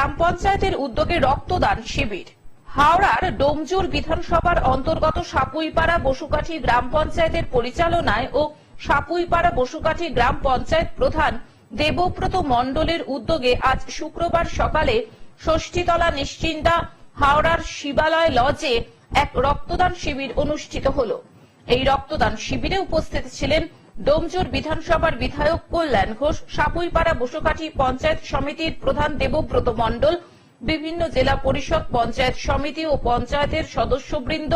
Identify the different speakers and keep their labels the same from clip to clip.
Speaker 1: গ্রাম পঞ্চায়েতের উদ্যোগে রক্তদান শিবির। হাওড়ার ডোমজুর বিধানসভার অন্তর্গত সাপুইপাড়া বসুকাঠি গ্রাম পঞ্চায়েতের পরিচালনায় ও সাপুইপাড়া বসুকাঠি গ্রাম পঞ্চায়েত প্রধান দেবব্রত মণ্ডলের উদ্যোগে আজ শুক্রবার সকালে ষষ্ঠীতলা নিশ্চিন্তা হাওড়ার শিবালয় লজে এক রক্তদান শিবির অনুষ্ঠিত হলো। এই রক্তদান শিবিরে উপস্থিত ছিলেন ডোমজুর বিধানসভার বিধায়ক কল্যাণ ঘোষ, সাপুইপাড়া বসুকাঠি পঞ্চায়েত সমিতির প্রধান দেবব্রত মণ্ডল, বিভিন্ন জেলা পরিষদ পঞ্চায়েত সমিতি ও পঞ্চায়েতের সদস্যবৃন্দ,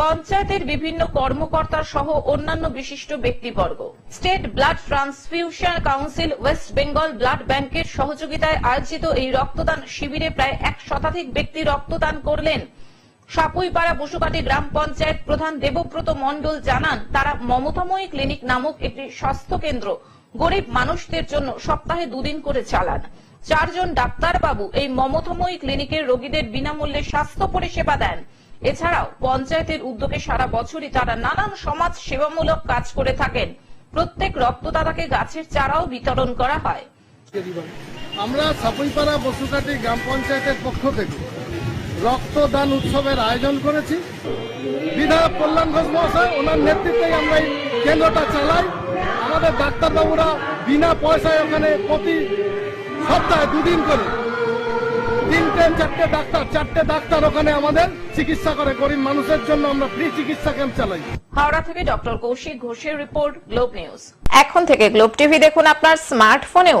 Speaker 1: পঞ্চায়েতের বিভিন্ন কর্মকর্তা সহ অন্যান্য বিশিষ্ট ব্যক্তিবর্গ। State blood transfusion council west Bengal blood ব্যাংকের সহযোগিতায় আয়োজিত এই রক্তদান শিবিরে প্রায় এক শতাধিক ব্যক্তি রক্তদান করলেন। সাপুইপাড়া বসুকাটি গ্রাম পঞ্চায়েত প্রধান দেবব্রত মণ্ডল জানান, তারা মমতাময়ী ক্লিনিক নামক একটি স্বাস্থ্য কেন্দ্র গরিব মানুষদের জন্য সপ্তাহে দুদিন করে চালান। চারজন ডাক্তারবাবু এই মমতাময়ী ক্লিনিকের রোগীদের বিনামূল্যে স্বাস্থ্য পরিষেবা দেন। এছাড়াও পঞ্চায়েতের উদ্যোগে সারা বছরই তারা নানান সমাজ সেবামূলক কাজ করে থাকেন। প্রত্যেক রক্তদাতাকে গাছের চারাও বিতরণ করা হয়।
Speaker 2: আমরা সাপুইপাড়া বসুকাটি গ্রাম পঞ্চায়েতের পক্ষ থেকে রক্তদান উৎসবের আয়োজন করেছি। বিধায়ক কল্যাণ ঘোষ মহাশয় ওনার নেতৃত্বেই আমরা এই কেন্দ্রটা চালাই। আমাদের ডাক্তারবাবুরা বিনা পয়সায় ওখানে প্রতি সপ্তাহে দুদিন করে তিনটে চারটে ডাক্তার চারটে ডাক্তার ওখানে আমাদের চিকিৎসা করে। গরিব মানুষের জন্য আমরা ফ্রি চিকিৎসা ক্যাম্প চালাই।
Speaker 1: হাওড়া থেকে ডক্টর কৌশিক ঘোষের রিপোর্ট গ্লোব নিউজ।
Speaker 3: এখন থেকে গ্লোব টিভি দেখুন আপনার স্মার্টফোনেও